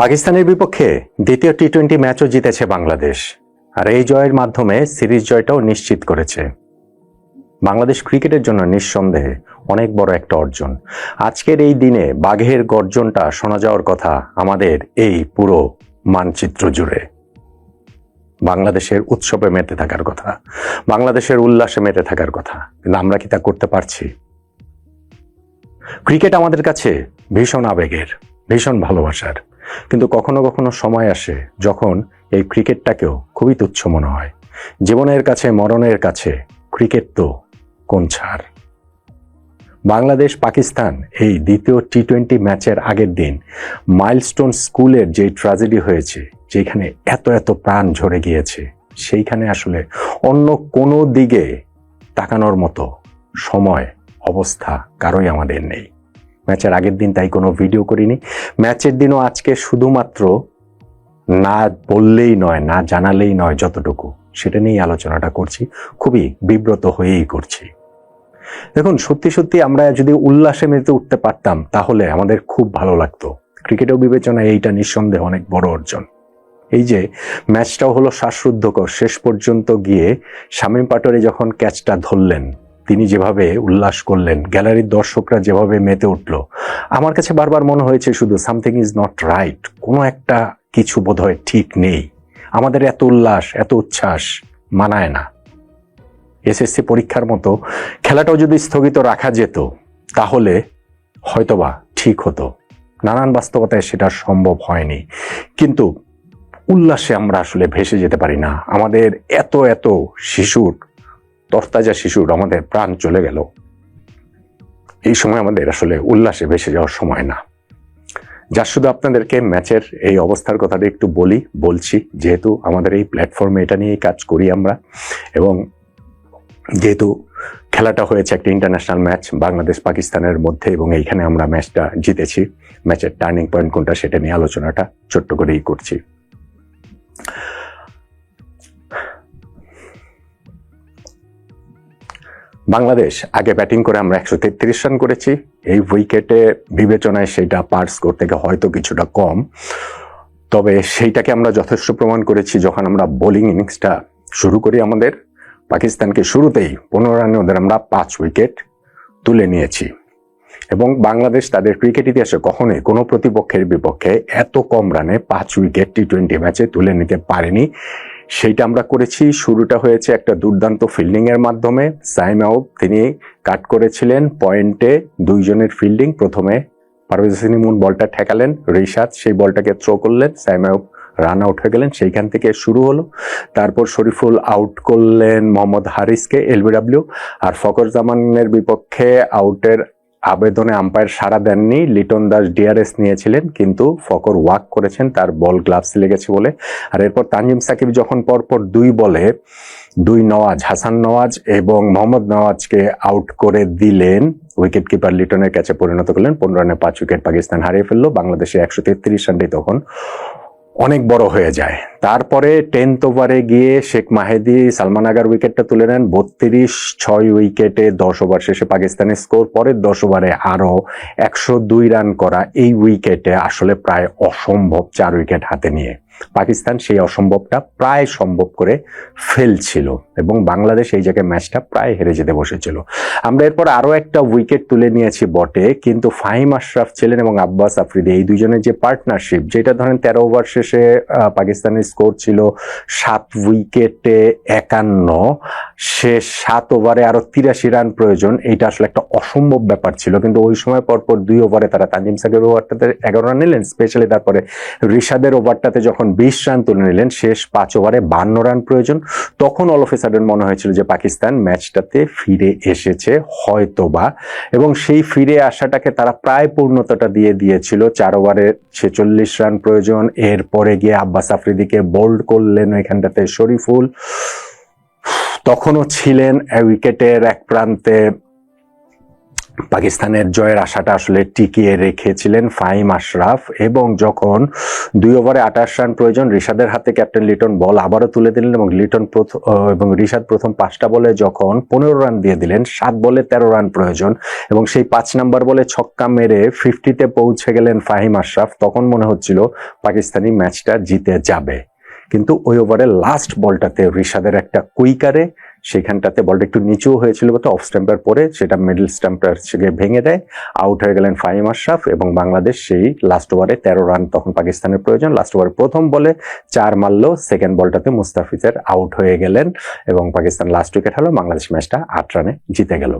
পাকিস্তানের বিপক্ষে দ্বিতীয় টি টোয়েন্টি ম্যাচও জিতেছে বাংলাদেশ, আর এই জয়ের মাধ্যমে সিরিজ জয়টাও নিশ্চিত করেছে। বাংলাদেশ ক্রিকেটের জন্য নিঃসন্দেহে অনেক বড় একটা অর্জন। আজকের এই দিনে বাঘের গর্জনটা শোনা যাওয়ার কথা আমাদের এই পুরো মানচিত্র জুড়ে। বাংলাদেশের উৎসবে মেতে থাকার কথা, বাংলাদেশের উল্লাসে মেতে থাকার কথা, কিন্তু আমরা কি তা করতে পারছি? ক্রিকেট আমাদের কাছে ভীষণ আবেগের, ভীষণ ভালোবাসার। কিন্তু কখনো কখনো সময় আসে যখন এই ক্রিকেটটাকেও খুবই তুচ্ছ মনে হয়। জীবনের কাছে, মরণের কাছে ক্রিকেট তো কোন ছাড়? বাংলাদেশ, পাকিস্তান এই দ্বিতীয় টি টোয়েন্টি ম্যাচের আগের দিন মাইলস্টোন স্কুলের যে ট্র্যাজেডি হয়েছে, যেখানে এত এত প্রাণ ঝরে গিয়েছে, সেইখানে আসলে অন্য কোনো দিকে তাকানোর মতো সময়, অবস্থা কারোই আমাদের নেই। ম্যাচের আগের দিন তাই কোনো ভিডিও করিনি। ম্যাচের দিনও আজকে শুধুমাত্র না বললেই নয়, না জানালেই নয় যতটুকু, সেটা নিয়েই আলোচনাটা করছি। খুবই বিব্রত হয়েই করছি। দেখুন, সত্যি সত্যি আমরা যদি উল্লাসে মেতে উঠতে পারতাম, তাহলে আমাদের খুব ভালো লাগতো। ক্রিকেটেও বিবেচনা এইটা নিঃসন্দেহে অনেক বড় অর্জন। এই যে, ম্যাচটাও হলো শ্বাসরুদ্ধকর। শেষ পর্যন্ত গিয়ে শামীম পাটোয়ারি যখন ক্যাচটা ধরলেন তিনি যেভাবে উল্লাস করলেন, গ্যালারির দর্শকরা যেভাবে মেতে উঠল, আমার কাছে বারবার মনে হয়েছে শুধু সামথিং ইজ নট রাইট কোনো একটা কিছু বোধহয় ঠিক নেই। আমাদের এত উল্লাস, এত উচ্ছ্বাস মানায় না। এসএসসি পরীক্ষার মতো খেলাটাও যদি স্থগিত রাখা যেত, তাহলে হয়তোবা ঠিক হতো। নানান বাস্তবতায় সেটা সম্ভব হয়নি। কিন্তু উল্লাসে আমরা আসলে ভেসে যেতে পারি না। আমাদের এত এত শিশুর তরতাজা শিশুর আমাদের প্রাণ চলে গেল। এই সময় আমাদের আসলে উল্লাসে ভেসে যাওয়ার সময় না। যা শুধু আপনাদেরকে ম্যাচের এই অবস্থার কথাটা একটু বলি, বলছি, যেহেতু আমাদের এই প্ল্যাটফর্মে এটা নিয়েই কাজ করি আমরা এবং যেহেতু খেলাটা হয়েছে একটা ইন্টারন্যাশনাল ম্যাচ বাংলাদেশ পাকিস্তানের মধ্যে এবং এইখানে আমরা ম্যাচটা জিতেছি ম্যাচের টার্নিং পয়েন্ট কোনটা সেটা নিয়ে আলোচনাটা ছোট্ট করেই করছি। বাংলাদেশ আগে ব্যাটিং করে আমরা একশো তেত্রিশ রান করেছি। এই উইকেটে বিবেচনায় সেটা পার স্কোর থেকে হয়তো কিছুটা কম। তবে সেইটাকে আমরা যথেষ্ট প্রমাণ করেছি যখন আমরা বোলিং ইনিংসটা শুরু করি আমাদের। পাকিস্তানকে শুরুতেই পনেরো রানে ওদের আমরা পাঁচ উইকেট তুলে নিয়েছি। এবং বাংলাদেশ তাদের ক্রিকেট ইতিহাসে কখনোই কোনো প্রতিপক্ষের বিপক্ষে এত কম রানে পাঁচ উইকেট টি টোয়েন্টি ম্যাচে তুলে নিতে পারেনি। সেইটা আমরা করেছি। শুরুটা হয়েছে একটা দুর্দান্ত ফিল্ডিং এর মাধ্যমে। সাইম আউট তিনি কাট করেছিলেন পয়েন্টে দুইজনের ফিল্ডিং প্রথমে পারভেজ হোসেন বলটা ঠেকালেন, রিশাদ সেই বলটাকে থ্রো করলেন সাইম আউট রান আউট হয়ে গেলেন, সেইখান থেকে শুরু হলো। তারপর শরীফুল আউট করলেন মোহাম্মদ হারিসকে এলবিডাব্লিউ আর ফকর জামানের বিপক্ষে আউটের আবেদনে আম্পায়ার সাড়া দেননি, লিটন দাস ডিআরএস নিয়েছিলেন, কিন্তু ফকর ওয়াক করেছেন, তার বল গ্লাভস লেগেছে বলে। আর এরপর তানজিম সাকিব যখন পরপর দুই বলে, দুই নওয়াজ, হাসান নওয়াজ এবং মোহাম্মদ নওয়াজকে আউট করে দিলেন উইকেট কিপার লিটনের ক্যাচে পরিণত করলেন, পনেরো রানে পাঁচ উইকেট পাকিস্তান হারিয়ে ফেলল, বাংলাদেশে একশো তেত্রিশ রানটি তখন অনেক বড় হয়ে যায়। তারপরে টেন্থ ওভারে গিয়ে শেখ মাহেদি সালমান আগার উইকেটটা তুলে নেন। বত্রিশ ছয় উইকেটে দশ ওভার শেষে পাকিস্তানের স্কোর পরের দশ ওভারে আরও একশো দুই রান করা এই উইকেটে আসলে প্রায় অসম্ভব চার উইকেট হাতে নিয়ে। পাকিস্তান সেই অসম্ভবটা প্রায় সম্ভব করে ফেলছিল এবং বাংলাদেশ এই জায়গায় ম্যাচটা প্রায় হেরে যেতে বসেছিল। আমরা এরপর আরও একটা উইকেট তুলে নিয়েছি বটে, কিন্তু ফাহিম আশরাফ ছিলেন এবং আব্বাস আফ্রিদি, এই দুজনের যে পার্টনারশিপ যেটা ধরেন তেরো ওভার শেষে পাকিস্তানের স্কোর ছিল সাত উইকেটে একান্ন শেষ সাত ওভারে আরও তিরাশি রান প্রয়োজন, এইটা আসলে একটা অসম্ভব ব্যাপার ছিল। কিন্তু ওই সময় পরপর দুই ওভারে তারা তানজিম সাকিবের ওভারটাতে এগারো রান নিলেন স্পেশালি তারপরে রিশাদের ওভারটাতে যখন বিশ রান তুলে নিলেন। শেষ পাঁচ ওভারে বান্ন রান প্রয়োজন। তখন অল অফ সাডেন মনে হয়েছিল যে পাকিস্তান ম্যাচটাতে ফিরে এসেছে হয়তোবা। এবং সেই ফিরে আসাটাকে তারা প্রায় পূর্ণতাটা দিয়ে দিয়েছিল। চার ওভারে ছেচল্লিশ রান প্রয়োজন। এরপরে গিয়ে আব্বাস আফ্রিদিকে বোল্ড করলেন ওইখানটাতে শরীফুল। তখনও ছিলেন উইকেটের এক প্রান্তে পাকিস্তানের জয়ের আশাটা আসলে টিকিয়ে রেখেছিলেন ফাহিম আশরাফ এবং যখন দুই ওভারে আঠাশ রান প্রয়োজন, রিশাদের হাতে ক্যাপ্টেন লিটন বল আবারও তুলে দিলেন এবং লিটন প্রথম এবং রিশাদ প্রথম পাঁচটা বলে যখন পনেরো রান দিয়ে দিলেন, সাত বলে তেরো রান প্রয়োজন এবং সেই পাঁচ নাম্বার বলে ছক্কা মেরে ফিফটিতে পৌঁছে গেলেন ফাহিম আশরাফ, তখন মনে হচ্ছিল পাকিস্তানি ম্যাচটা জিতে যাবে। কিন্তু ওই ওভারে লাস্ট বলটাতে রিশাদের একটা কুইকারে সেখানটাতে বলটা একটু নিচু হয়েছিল বলতে অফ স্ট্যাম্পের পরে সেটা মিডল স্ট্যাম্পের থেকে ভেঙে দেয়। আউট হয়ে গেলেন ফাহিম আশরাফ এবং বাংলাদেশ সেই লাস্ট ওভারে তেরো রান তখন পাকিস্তানের প্রয়োজন। লাস্ট ওভারে প্রথম বলে চার মারল সেকেন্ড বলটাতে মুস্তাফিজের আউট হয়ে গেলেন এবং পাকিস্তান লাস্ট উইকেট হলো বাংলাদেশ ম্যাচটা আট রানে জিতে গেল।